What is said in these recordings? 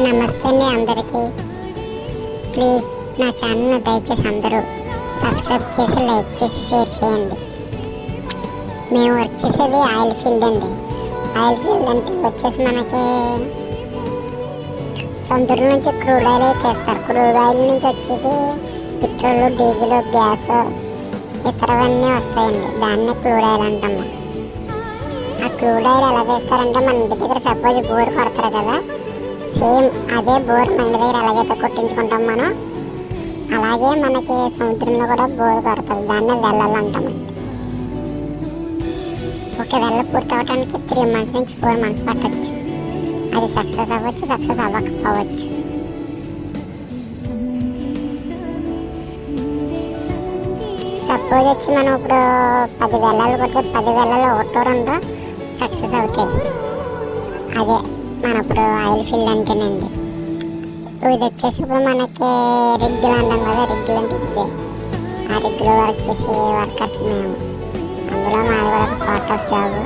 నమస్తే అండి అందరికీ. ప్లీజ్ నా ఛానల్ని దయచేసి అందరూ సబ్స్క్రైబ్ చేసి లైక్ చేసి షేర్ చేయండి. మేము వర్క్ చేసేది ఆయిల్ ఫీల్డ్ అండి. ఆయిల్ ఫీల్డ్ అంటే వచ్చేసి మనకి సొంతూరు నుంచి క్రూడ్ ఆయిల్ తీస్తారు క్రూడ్ ఆయిల్ నుంచి వచ్చేది పెట్రోల్ డీజిల్ గ్యాస్ ఇతరవన్నీ వస్తాయండి. దాన్నే క్రూడ్ ఆయిల్ అంటాము. ఆ క్రూడ్ ఆయిల్ ఎలా తీస్తారంటే మన ఇంటి దగ్గర సపోజ్ బోర్ కొడతారు కదా సేమ్ అదే బోర్ మైండ్ దగ్గర ఎలాగైతే కొట్టించుకుంటాం మనం అలాగే మనకి సముద్రంలో కూడా బోర్ కొడతారు. దాన్నే వెళ్ళాలంటామండి ఒక వెళ్ళ పూర్తి అవడానికి త్రీ మంత్స్ నుంచి ఫోర్ మంత్స్ పట్టచ్చు. అది సక్సెస్ అవ్వచ్చు సక్సెస్ అవ్వకపోవచ్చు. సపోజ్ వచ్చి మనం ఇప్పుడు పది వెళ్ళాలి కొడితే పది వెళ్ళాలి ఒకటో రెండో సక్సెస్ అవుతాయి. అదే. మనప్పుడు ఆయిల్ ఫీల్డ్ అంటేనండి. ఇది వచ్చేసి ఇప్పుడు మనకి రిగ్గులు అంటాం కదా రిగ్గులు అంటే ఇదే ఆ రిగ్గులో వర్క్ చేసే వర్కర్స్ మేము. అందులో మాది కూడా ఒక పార్ట్ ఆఫ్ జాబ్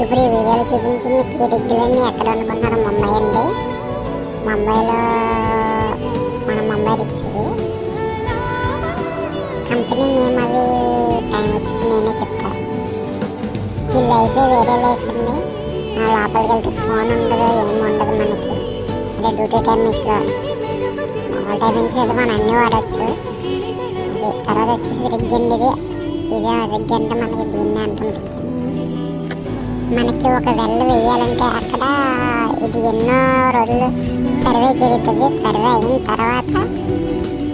ఇప్పుడు ఈ వీడియోలో చూపించి మీకు ఈ రిగ్గులన్నీ ఎక్కడ అనుకుంటున్నారు ముంబై అండి? ముంబైలో మన ముంబై రిగ్స్ ఇది. కంపెనీ నేమ్ అవి టైం వచ్చినప్పుడు నేనే చెప్తాను. ఈ లైఫే వేరే లైఫ్ అండి. ఆ లోపలికి వెళ్తే ఫోన్ ఉండదు ఏమి ఉండదు మనకి. అదే డ్యూటీ టైమింగ్స్లో మామూలు టైమింగ్స్ అయితే మనం అన్నీ వాడచ్చు. అది తర్వాత వచ్చేసి రిగ్ అండి ఇది ఇదే రిగ్ అంటే మనకి దీన్ని అంటుంది మనకి ఒక వెల్ వేయాలంటే అక్కడ ఇది ఎన్నో రోజులు సర్వే జరుగుతుంది. సర్వే అయిన తర్వాత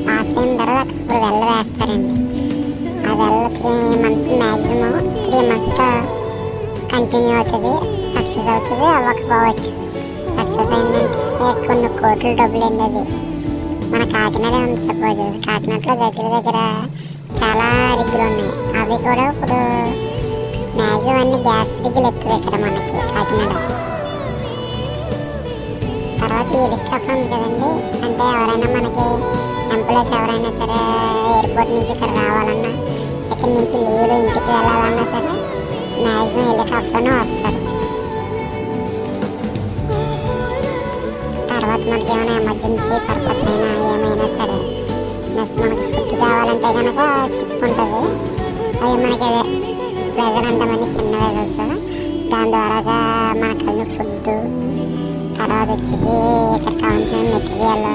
పాస్ అయిన తర్వాత ఇప్పుడు వెళ్ళ వేస్తారండి. ఆ well three months maximum three మంత్స్లో కంటిన్యూ అవుతుంది సక్సెస్ అవుతుంది అవ్వకపోవచ్చు సక్సెస్ అయిందంటే కొన్ని కోట్లు డబ్బులు అండి అది మన కాకినాడ ఉంది సపోజ్ కాకినాడలో దగ్గర దగ్గర చాలా రిగ్గులు ఉన్నాయి. అవి కూడా ఇప్పుడు మ్యాక్సిమం అన్ని గ్యాస్ రిగ్గులు ఎక్కువ ఇక్కడ మనకి కాకినాడ. తర్వాత ఈ రిక్కఫ్ ఉంది కదండి అంటే ఎవరైనా మనకి ఎంప్లాయీస్ ఎవరైనా సరే ఎయిర్పోర్ట్ నుంచి ఇక్కడ రావాలన్నా ఇక్కడ నుంచి లీవ్లు ఇంటికి వెళ్ళాలన్నా సరే మ్యాక్సిమం హెలికాప్టర్లోనే వస్తారు తర్వాత మనకి ఏమైనా ఎమర్జెన్సీ పర్పస్ అయినా ఏమైనా సరే నెక్స్ట్ మనకి ఫుడ్ కావాలంటే కనుక షిప్ ఉంటుంది అవి మనకి అదే వెజర్ అంటామని చిన్న వెజల్స్ దాని ద్వారాగా మనకు కలిగిన ఫుడ్ తర్వాత వచ్చేసి ఇక్కడ కావాల్సిన మెటీరియల్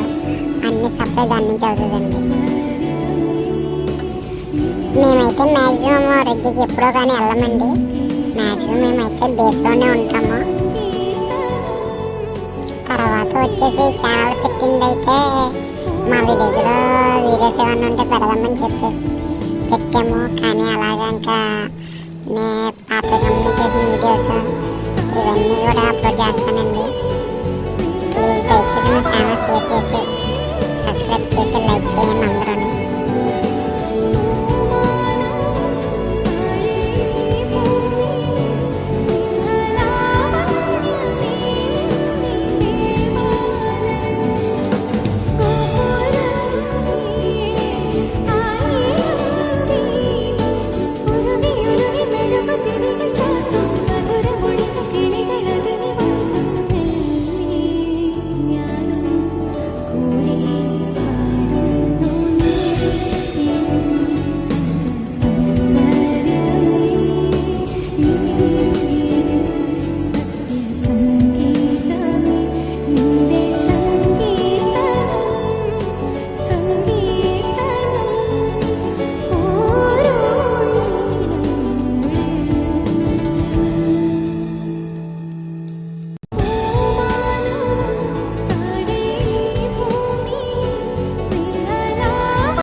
అన్ని సప్లై దాని నుంచి అవుతుందండి మేమైతే మ్యాక్సిమం రెడ్డికి ఎప్పుడో కానీ వెళ్ళమండి మ్యాక్సిమం మేమైతే బేస్లోనే ఉంటాము. తర్వాత వచ్చేసి ఛానల్ పెట్టింది అయితే మా విలేజ్లో వీడియోస్ ఏమన్నా ఉంటే పెడదామని చెప్పేసి పెట్టాము. కానీ అలాగా ఇంకా నే పాత కంపెనీ చేసిన వీడియోస్ ఇవన్నీ కూడా అప్లోడ్ చేస్తానండి. ప్లీజ్ దయచేసి మా ఛానల్ షేర్ చేసి